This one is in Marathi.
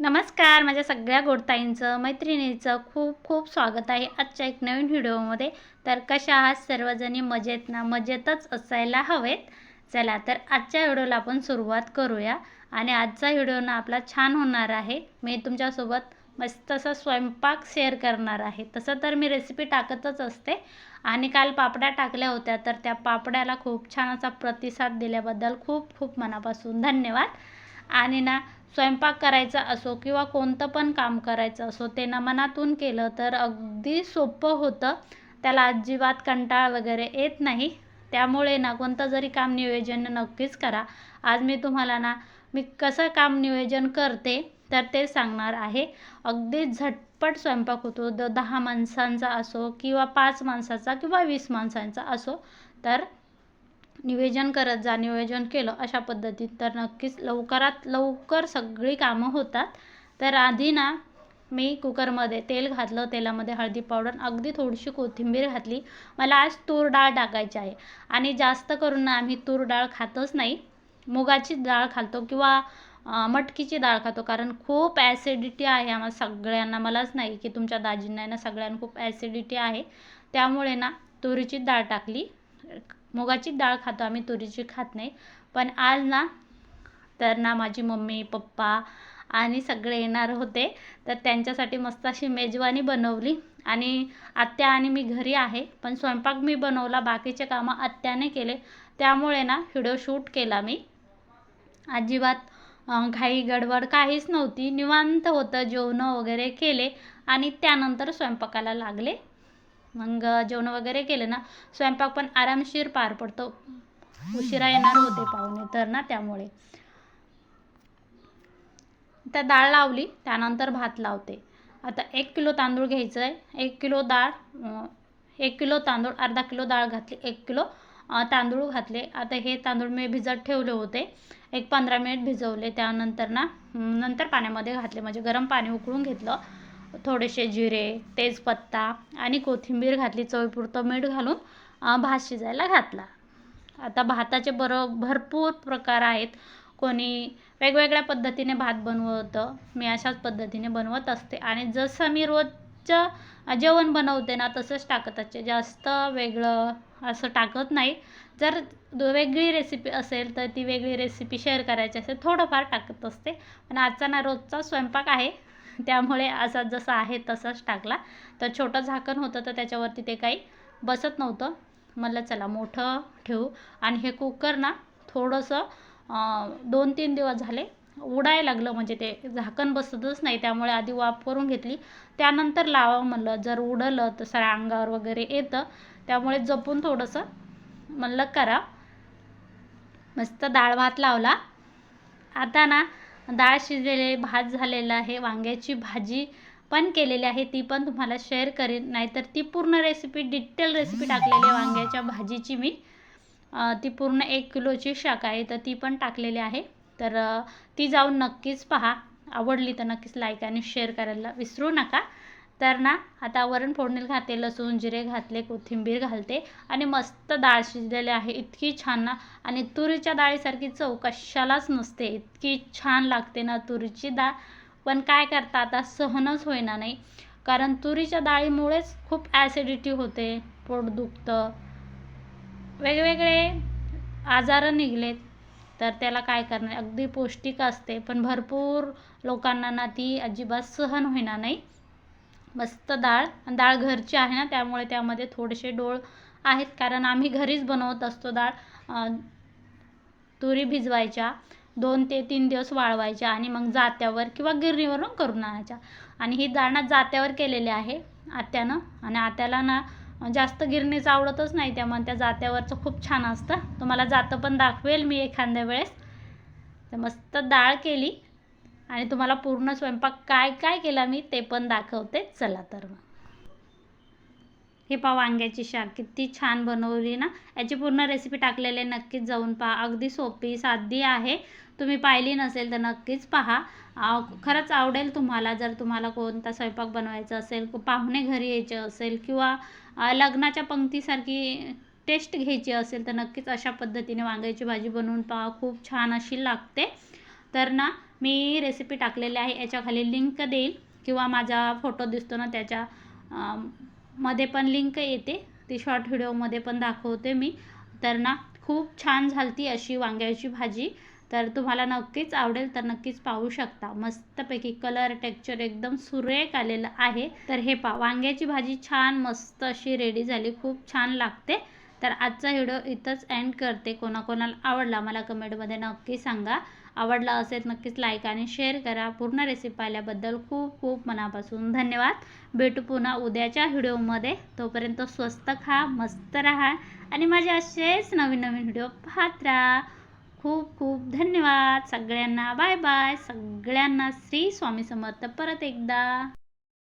नमस्कार माझ्या सगळ्या गोडताईंचं मैत्रिणीचं खूप खूप स्वागत आहे आजच्या एक नवीन व्हिडिओमध्ये. तर कशा आहात? सर्वजणी मजेत ना? मजेतच असायला हवेत? चला तर आजच्या व्हिडिओला आपण सुरुवात करूया. आणि आजचा व्हिडिओ ना आपला छान होणार आहे. मी तुमच्यासोबत मस्त असा स्वयंपाक शेअर करणार आहे. तसं तर मी रेसिपी टाकतच असते. आणि काल पापड्या टाकल्या होत्या तर त्या पापड्याला खूप छान असा प्रतिसाद दिल्याबद्दल खूप खूप मनापासून धन्यवाद. आणि ना स्वयंपाक करायचा असो किंवा कोणतं पण काम करायचं असो ते ना मनातून केलं तर अगदी सोपं होतं. त्याला अजिबात कंटाळ वगैरे येत नाही. त्यामुळे ना कोणतं जरी काम नियोजन नक्कीच करा. आज मी तुम्हाला ना मी कसं काम नियोजन करते तर ते सांगणार आहे अगदी झटपट स्वयंपाक होतो. द दहा माणसांचा असो किंवा पाच माणसाचा किंवा वीस माणसांचा असो तर नियोजन करत जा नियोजन केलं अशा पद्धतीत. तर नक्कीच लवकरात लवकर सगळी कामं होतात. तर आधी ना मी कुकरमध्ये तेल घातलं तेलामध्ये हळदी पावडर अगदी थोडीशी कोथिंबीर घातली. मला आज तूर डाळ टाकायची आहे. आणि जास्त करून ना आम्ही तूर डाळ खातच नाही. मुगाची डाळ खातो किंवा मटकीची डाळ खातो. कारण खूप ॲसिडिटी आहे आम्हाला सगळ्यांना. मलाच नाही की तुमच्या दाजींना ना सगळ्यांना खूप ॲसिडिटी आहे. त्यामुळे ना तुरीची डाळ टाकली. मुगाची डाळ खातो आम्ही तुरीची खात नाही. पण आज ना तर ना माझी मम्मी पप्पा आणि सगळे येणार होते. तर त्यांच्यासाठी मस्त अशी मेजवानी बनवली. आणि आत्या आणि मी घरी आहे. पण स्वयंपाक मी बनवला बाकीचे कामं आत्याने केले. त्यामुळे ना व्हिडिओ शूट केला मी. अजिबात घाई गडबड काहीच नव्हती. निवांत होतं जेवणं वगैरे केले आणि त्यानंतर स्वयंपाकाला लागले. मग जेवण वगैरे केले ना स्वयंपाक पण आरामशीर पार पडतो. उशिरा येणार होते पाहुणे तर ना त्यामुळे. त्या डाळ लावली त्यानंतर भात लावते. आता एक किलो तांदूळ घ्यायचं आहे एक किलो डाळ एक किलो तांदूळ अर्धा किलो डाळ घातली एक किलो. तांदूळ घातले. आता हे तांदूळ मी भिजत ठेवले होते. एक पंधरा मिनिट भिजवले. त्यानंतर ना नंतर पाण्यामध्ये घातले. म्हणजे गरम पाणी उकळून घेतलं. थोडेसे जिरे तेजपत्ता आणि कोथिंबीर घातली. चवीपुरतं मीठ घालून भात शिजायला घातला. आता भाताचे बरं भरपूर प्रकार आहेत. कोणी वेगवेगळ्या पद्धतीने भात बनवतं. मी अशाच पद्धतीने बनवत असते. आणि जसं मी रोज रोजचं जेवण बनवते ना तसंच टाकत असते. जास्त वेगळं असं टाकत नाही. जर वेगळी रेसिपी असेल तर ती वेगळी रेसिपी शेअर करायची असेल थोडंफार टाकत असते. पण आजचा ना रोजचा स्वयंपाक आहे. त्यामुळे असा जसा आहे तसाच टाकला. तर छोटं झाकण होतं तर त्याच्यावरती ते काही बसत नव्हतं. म्हटलं चला मोठं ठेवू. आणि हे कुकर ना थोडंसं दोन तीन दिवस झाले उडायला लागलं म्हणजे ते झाकण बसतच नाही त्यामुळे आधी वाफ करून घेतली. त्यानंतर लावा म्हणलं जर उडलं तर सगळ्या अंगावर वगैरे येतं. त्यामुळे जपून थोडंसं म्हणलं करा. मस्त डाळ भात लावला. आता ना डाळ शिजलेले भात झालेला आहे वांग्याची भाजी पण केलेली आहे ती पण तुम्हाला शेअर करेन. नाहीतर ती पूर्ण रेसिपी डिटेल रेसिपी टाकलेली आहे वांग्याच्या भाजीची मी. ती पूर्ण एक किलोची शाखा आहे तर ती पण टाकलेली आहे. तर ती जाऊन नक्कीच पहा. आवडली तर नक्कीच लाईक आणि शेअर करायला विसरू नका. तर ना आता वरण फोडणील घाते लसूण जिरे घातले कोथिंबीर घालते आणि मस्त डाळ शिजलेली आहे. इतकी छान ना आणि तुरीच्या डाळीसारखी चव कशालाच नसते. इतकी छान लागते ना तुरीची डाळ. पण काय करता आता सहनच होईना नाही. कारण तुरीच्या डाळीमुळेच खूप ॲसिडिटी होते पोट दुखतं. वेगवेगळे आजारं निघलेत. तर त्याला काय करणार? अगदी पौष्टिक असते पण भरपूर लोकांना ना ती अजिबात सहन होईना नाही. मस्त डाळ डाळ घरची आहे ना त्यामुळे त्यामध्ये थोडेसे डोळ आहेत. कारण आम्ही घरीच बनवत असतो डाळ. तुरी भिजवायच्या दोन ते तीन दिवस वाळवायच्या आणि मग जात्यावर किंवा गिरणीवरून करून आणायच्या. आणि ही डाळ ना जात्यावर केलेली आहे आत्यानं. आणि आत्याला ना जास्त गिरणीचं आवडतच नाही त्यामुळे त्या जात्यावरचं खूप छान असतं. तुम्हाला जातं पण दाखवेल मी एखाद्या वेळेस. तर मस्त डाळ केली. आणि तुम्हाला पूर्ण स्वयंपाक काय काय केला मी ते पण दाखवते. चला तर मग. हे पहा वांग्याची शाक किती छान बनवली ना. याची पूर्ण रेसिपी टाकलेली नक्कीच जाऊन पहा. अगदी सोपी साधी आहे. तुम्ही पाहिली नसेल तर नक्कीच पहा. खरंच आवडेल तुम्हाला. जर तुम्हाला कोणता स्वयंपाक बनवायचा असेल पाहुणे घरी यायचे असेल किंवा लग्नाच्या पंक्तीसारखी टेस्ट घ्यायची असेल तर नक्कीच अशा पद्धतीने वांग्याची भाजी बनवून पहा. खूप छान अशी लागते. तर ना मी रेसिपी टाकलेली आहे. याच्या खाली लिंक देईल किंवा माझा फोटो दिसतो ना त्याच्या मध्ये पण लिंक येते. ती शॉर्ट व्हिडिओमध्ये पण दाखवते मी. तर ना खूप छान झालती अशी वांग्याची भाजी. तर तुम्हाला नक्कीच आवडेल तर नक्कीच पाहू शकता. मस्तपैकी कलर टेक्चर एकदम सुरेख आलेलं आहे. तर हे पा वांग्याची भाजी छान मस्त अशी रेडी झाली. खूप छान लागते. तर आजचा व्हिडिओ इथंच एंड करते. कोणाकोणाला आवडला मला कमेंटमध्ये नक्की सांगा. आवडला असेल नक्कीच लाईक आणि शेअर करा. पूर्ण रेसिपी पाहिल्याबद्दल खूप खूप मनापासून धन्यवाद. भेटू पुन्हा उद्याच्या व्हिडिओमध्ये तोपर्यंत स्वस्त खा मस्त राहा आणि माझे असेच नवीन नवीन व्हिडिओ पाहत राहा. खूप खूप धन्यवाद. सगळ्यांना बाय बाय. सगळ्यांना श्री स्वामी समर्थ. परत एकदा.